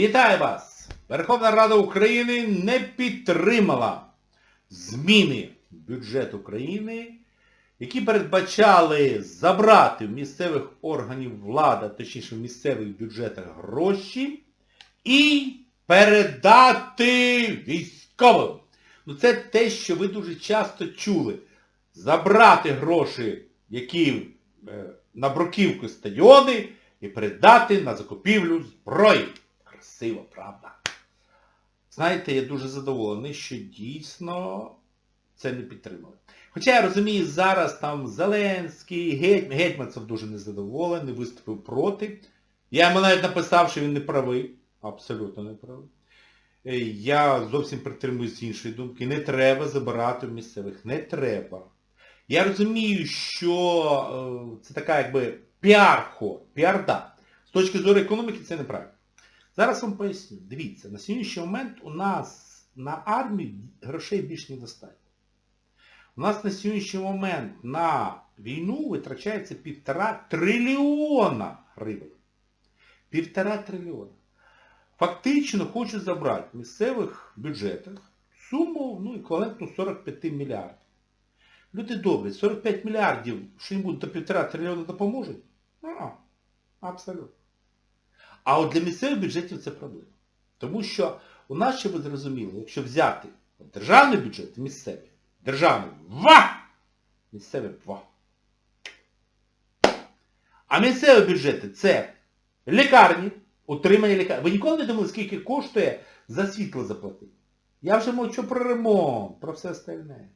Вітаю вас! Верховна Рада України не підтримала зміни в бюджет України, які передбачали забрати в місцевих органів влади, точніше в місцевих бюджетах гроші і передати військовим. Ну це те, що ви дуже часто чули. Забрати гроші, які е, на бруківку стадіони, і передати на закупівлю зброї. Красиво, правда? Знаєте, я дуже задоволений, що дійсно це не підтримали. Хоча я розумію, зараз там Зеленський, Гетьман, Гетьманцев дуже незадоволений, виступив проти. Я йому навіть написав, що він не правий. Абсолютно не правий. Е, Я зовсім притримуюсь іншої думки. Не треба забирати в місцевих. Не треба. Я розумію, що е, це така якби піар-ход, піар-да. З точки зору економіки це неправильно. Зараз вам поясню. Дивіться, на сьогоднішній момент у нас на армію грошей більш не достатньо. У нас на сьогоднішній момент на війну витрачається півтора трильйона гривень. Півтора трильйона. Фактично хочуть забрати в місцевих бюджетах суму ну, еквівалентну 45 мільярдів. Люди добрі, 45 мільярдів що-небудь до півтора трильйона допоможуть? А, абсолютно. А от для місцевих бюджетів це проблема. Тому що у нас, щоб ви зрозуміли, якщо взяти державний бюджет і місцевий, державний ва! Місцевий ва. А місцеві бюджети це лікарні, утримання лікарні. Ви ніколи не думали, скільки коштує за світло заплатити? Я вже мовчу про ремонт, про все остальне.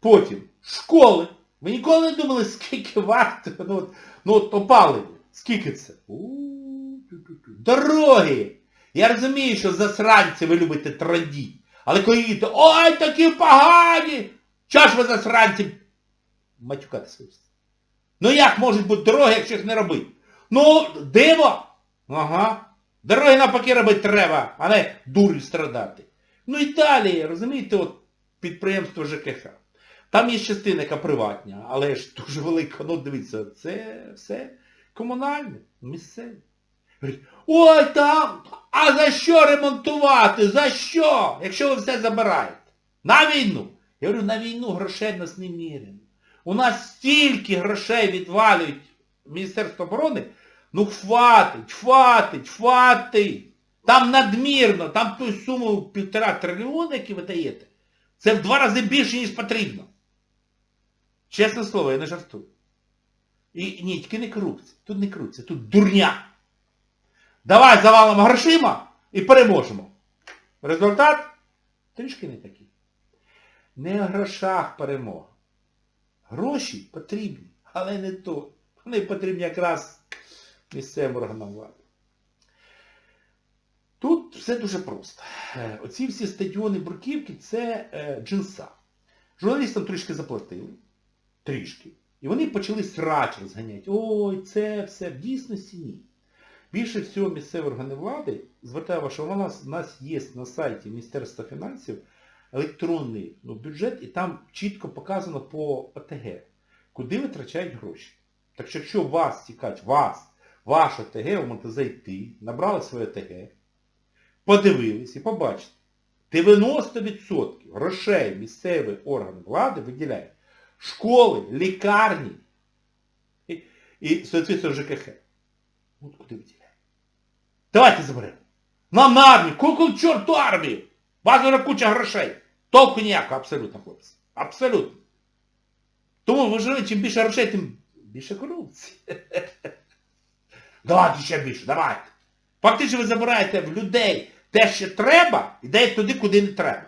Потім школи. Ви ніколи не думали, скільки варто ну, ну, от опалення? Скільки це? У, ту-ту-ту. Дороги! Я розумію, що засранці ви любите трандіть. Але коли їдете, ой, такі погані! Чого ж ви засранці матюкати свої? Ну як можуть бути дороги, якщо їх не робити? Ну, диво! Ага. Дороги навпаки робити треба, а не дурі страдати. Ну і далі, розумієте, от підприємство ЖКХ. Там є частина, яка приватня, але ж дуже велика, ну дивіться, це все комунальне, місцеве. Ой, там, а за що ремонтувати? За що? Якщо ви все забираєте? На війну. Я говорю, на війну грошей нас не міряно. У нас стільки грошей відвалюють Міністерство оборони, ну хватить, хватить, хватить. Там надмірно, там ту суму півтора трильйона, які ви даєте, це в два рази більше, ніж потрібно. Чесне слово, я не жартую. І ні, тільки не корупція. Тут не корупція, тут дурня. Давай завалимо грошима і переможемо. Результат трішки не такий. Не в грошах перемога. Гроші потрібні, але не то. Вони потрібні якраз місцевим органам влади. Тут все дуже просто. Е, Оці всі стадіони Бруківки це е, джинса. Журналістам трішки заплатили. Трішки. І вони почали срач розганяти. Ой, це все. В дійсності ні. Більше всього місцеві органи влади, звертаю вашу, що у нас, є на сайті Міністерства фінансів електронний ну, бюджет, і там чітко показано по ОТГ, куди витрачають гроші. Так що якщо вас цікавить, вас, ваше ОТГ, ви можете зайти, набрали своє ОТГ, подивились і побачите, 90% грошей місцеві органи влади виділяють школи, лікарні і, і соответственно, ЖКХ. От куди виділяють. Давайте заберемо. Нам на армію, кукол чорту армію. Базова куча грошей. Толку ніякого, абсолютно, хлопці. Абсолютно. Тому важливо, чим більше грошей, тим більше корупції. Давайте ще більше, давайте. Фактично ви забираєте в людей те, що треба, і даєте туди, куди не треба.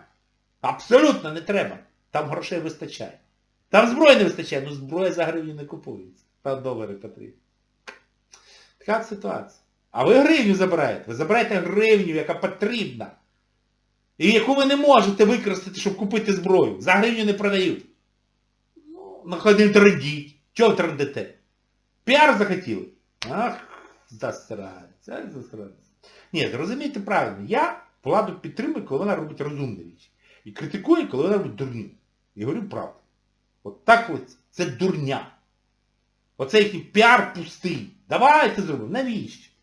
Абсолютно не треба. Там грошей вистачає. Там зброї не вистачає, ну зброя за гривню не купується. Там долари потрібні. Така ситуація. А ви гривню забираєте. Ви забираєте гривню, яка потрібна. І яку ви не можете використати, щоб купити зброю. За гривню не продають. Ну, находимо трендіть. Чого трендите? Піар захотіли? Ах, засранця, засранця. Ні, зрозумійте правильно, я владу підтримую, коли вона робить розумні речі. І критикую, коли вона робить дурню. І говорю правду. От так ось це дурня. Оце їхній піар пустий. Давайте зробимо. Навіщо?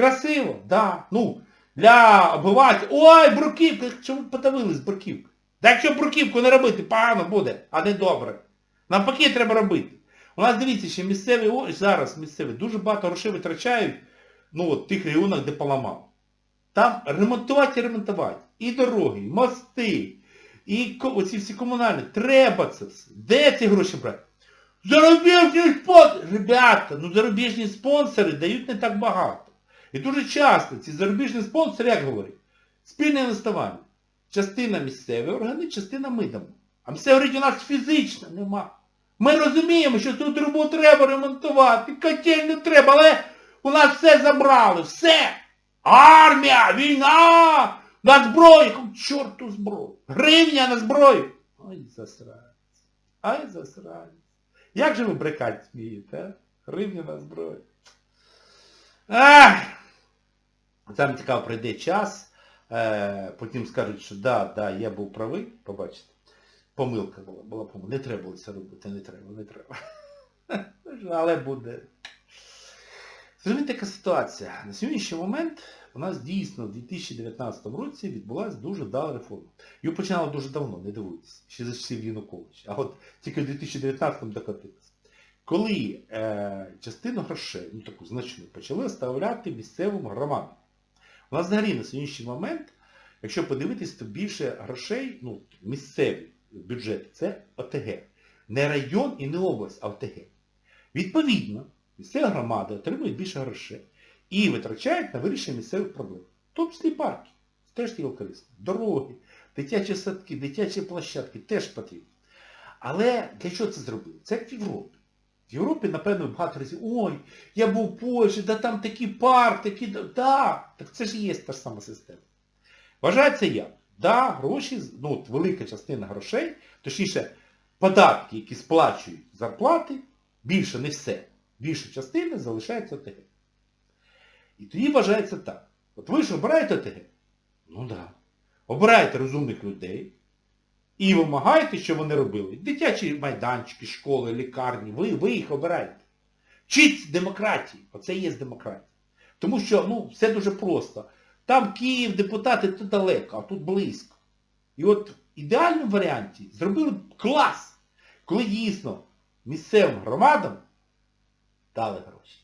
Красиво, да. Ну, для обивателя. Ой, бруківка, чому подавились бруківку? Да якщо бруківку не робити, погано буде, а не добре. Навпаки, треба робити. У нас, дивіться, ще місцеві, о- зараз місцеві, дуже багато грошей витрачають, ну, от, тих регіонах, де поламав. Там ремонтувати і ремонтувати. І дороги, і мости, і оці всі комунальні. Треба це все. Де ці гроші брати? Зарубіжні спонсори! Ребята, ну зарубіжні спонсори дають не так багато. І дуже часто ці зарубіжні спонсори, як говорять, спільне наставання. Частина місцеві органи, частина ми дамо. А місцеві говорить, у нас фізично нема. Ми розуміємо, що цю трубу треба ремонтувати, котельню треба, але у нас все забрали, все. Армія, війна, на зброю, чорту зброю. Гривня на зброю. Ой, засранець. Ай, засранець. Як же ви брехать смієте? Гривня на зброю. Ах! Там цікаво пройде час, е, потім скажуть, що да, да, я був правий, побачите. Помилка була, була помилка. Не треба було це робити, не треба, не треба. Але буде. Зрозумієте, яка ситуація. На сьогоднішній момент у нас дійсно в 2019 році відбулася дуже дала реформа. Її починали дуже давно, не дивуйтесь, ще за часів Януковича. А от тільки в 2019-му докотилися. Коли е, частину грошей, ну таку значну, почали оставляти місцевим громадам. У взагалі на сьогоднішній момент, якщо подивитись, то більше грошей, ну, місцеві бюджети, це ОТГ. Не район і не область, а ОТГ. Відповідно, місцеві громади отримують більше грошей і витрачають на вирішення місцевих проблем. Числі парки. Теж є корисно. Дороги, дитячі садки, дитячі площадки теж потрібні. Але для чого це зробили? Це в Європі. В Європі, напевно, багато разів, ой, я був в Польщі, да там такий парк, такі... Да, так це ж є та ж сама система. Вважається як? Да, гроші, ну, от велика частина грошей, точніше, податки, які сплачують зарплати, більше не все, більша частина залишається ОТГ. І тоді вважається так. От ви ж обираєте ОТГ? Ну так. Да. Обираєте розумних людей і вимагаєте, що вони робили. Дитячі майданчики, школи, лікарні, ви, ви їх обираєте. Вчіть демократії. Оце є демократія. Тому що ну, все дуже просто. Там Київ, депутати, тут далеко, а тут близько. І от в ідеальному варіанті зробили б клас, коли дійсно місцевим громадам дали гроші.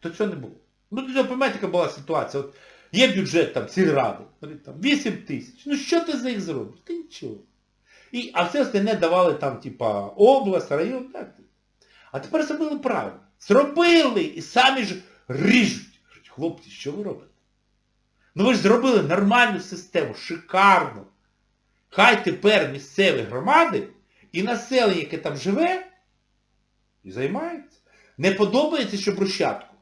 То цього не було. Ну, до пам'ятаєте, яка була ситуація. От є бюджет там сільради, там 8 тисяч. Ну що ти за їх зробиш? Ти нічого. І, а все остальне давали там, типа, область, район, так. А тепер зробили правильно. Зробили і самі ж ріжуть. Кажуть, хлопці, що ви робите? Ну ви ж зробили нормальну систему, шикарну. Хай тепер місцеві громади і населення, яке там живе, і займається. Не подобається, що брусчатку?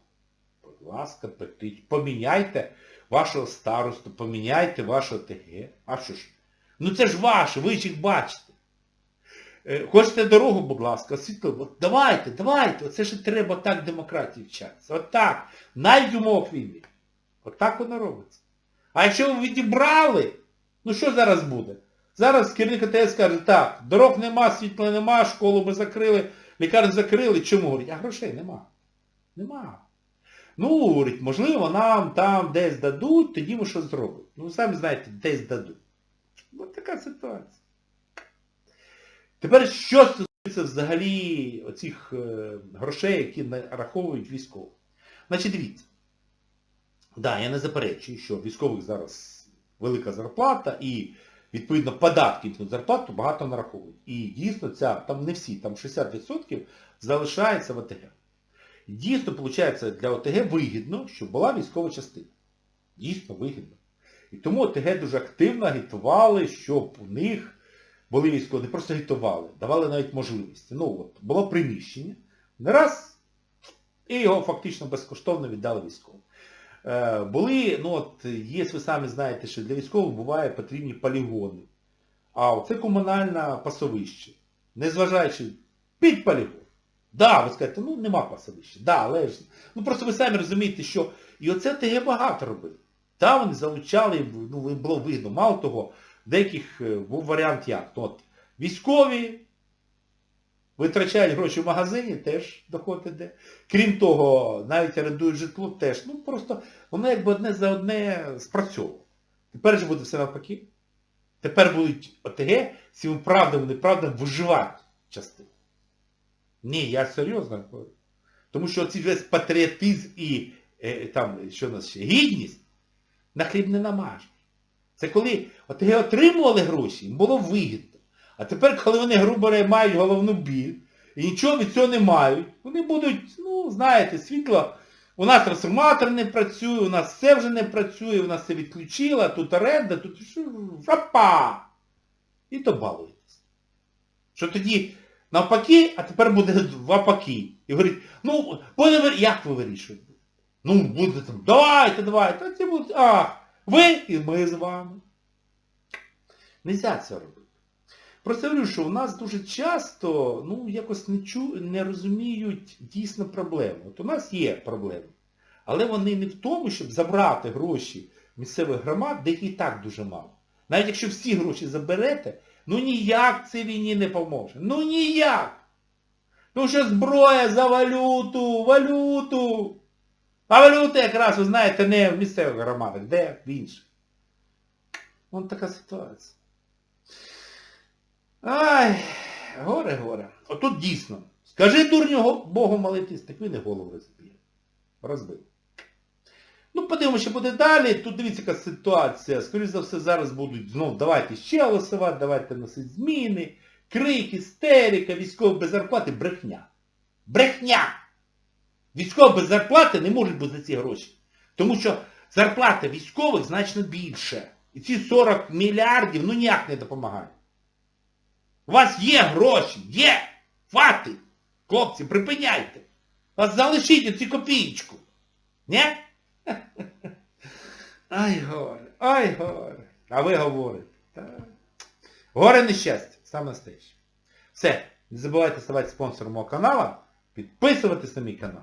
Будь ласка, петить, поміняйте вашого старосту, поміняйте вашого ТГ. А що ж? Ну це ж ваше, ви ж їх бачите. Е, Хочете дорогу, будь ласка, світло, от давайте, давайте, оце ж треба так демократії вчатися. От так, навіть в війни. От так воно робиться. А якщо ви відібрали, ну що зараз буде? Зараз керівник АТС каже, так, дорог нема, світла нема, школу ми закрили, лікарню закрили. Чому? Говорить, а грошей нема. Нема. Ну, говорить, можливо, нам там десь дадуть, тоді ми щось зробимо. Ну, самі знаєте, десь дадуть. Ось така ситуація. Тепер що стосується взагалі оцих е, грошей, які нараховують військові. Значить, дивіться. Так, да, я не заперечую, що військових зараз велика зарплата і, відповідно, податки на зарплату багато нараховують. І дійсно ця, там не всі, там 60% залишається в ОТГ. Дійсно, виходить, для ОТГ вигідно, щоб була військова частина. Дійсно вигідно. І тому ОТГ дуже активно агітували, щоб у них були військові, не просто агітували, давали навіть можливості. Ну от, було приміщення, не раз, і його фактично безкоштовно віддали військовим. Е, були, ну от, є, ви самі знаєте, що для військових буває потрібні полігони. А це комунальне пасовище. Незважаючи під полігон. Да, ви скажете, ну нема пасовища. Да, але ж. Ну просто ви самі розумієте, що і оце ТГ багато робили. Та вони залучали, ну було видно. Мало того, деяких е, був варіант як. От, військові Витрачають гроші в магазині, теж доход іде. Крім того, навіть орендують житло теж. Ну просто воно якби одне за одне спрацьовує. Тепер же буде все навпаки. Тепер будуть ОТГ цими правдами, неправдами виживати частину. Ні, я серйозно говорю. Тому що цей весь патріотизм і е, там, що у нас ще, гідність на хліб не намажеш. Це коли ОТГ отримували гроші, їм було вигідно. А тепер, коли вони, грубо мають головну біль і нічого від цього не мають, вони будуть, ну, знаєте, світло, у нас трансформатор не працює, у нас все вже не працює, у нас все відключило, тут оренда, тут жапа. І то балуєтесь. Що тоді навпаки, а тепер буде вапаки. І говорить, ну, як ви вирішуєте? Ну, буде там, давайте, давайте, ці будуть, а, ви і ми з вами. Нельзя це робити. Просто говорю, що у нас дуже часто, ну, якось не, чу, не розуміють дійсно проблему. От у нас є проблеми. Але вони не в тому, щоб забрати гроші місцевих громад, де їх і так дуже мало. Навіть якщо всі гроші заберете, ну ніяк цій війні не поможе. Ну ніяк. Ну що зброя за валюту, валюту. А валюта якраз, ви знаєте, не в місцевих громадах, де в інших. Вон така ситуація. Ай, горе, горе. Отут дійсно. Скажи дурню Богу молитись, так він і голову розб'є. Розбив. Ну, подивимося, що буде далі. Тут дивіться, яка ситуація. Скоріше за все, зараз будуть знов давайте ще голосувати, давайте носити зміни, крик, істерика, військові без зарплати, брехня. Брехня! Військові без зарплати не можуть бути за ці гроші. Тому що зарплата військових значно більше. І ці 40 мільярдів ну ніяк не допомагають. У вас є гроші, є! Хватить! Хлопці, припиняйте! Вас залишіть ці копієчку. Ні? Ай горе, ай горе. А ви говорите. Горе нещастя, саме настояще. Все, не забувайте ставати спонсором мого каналу, підписуватись на мій канал.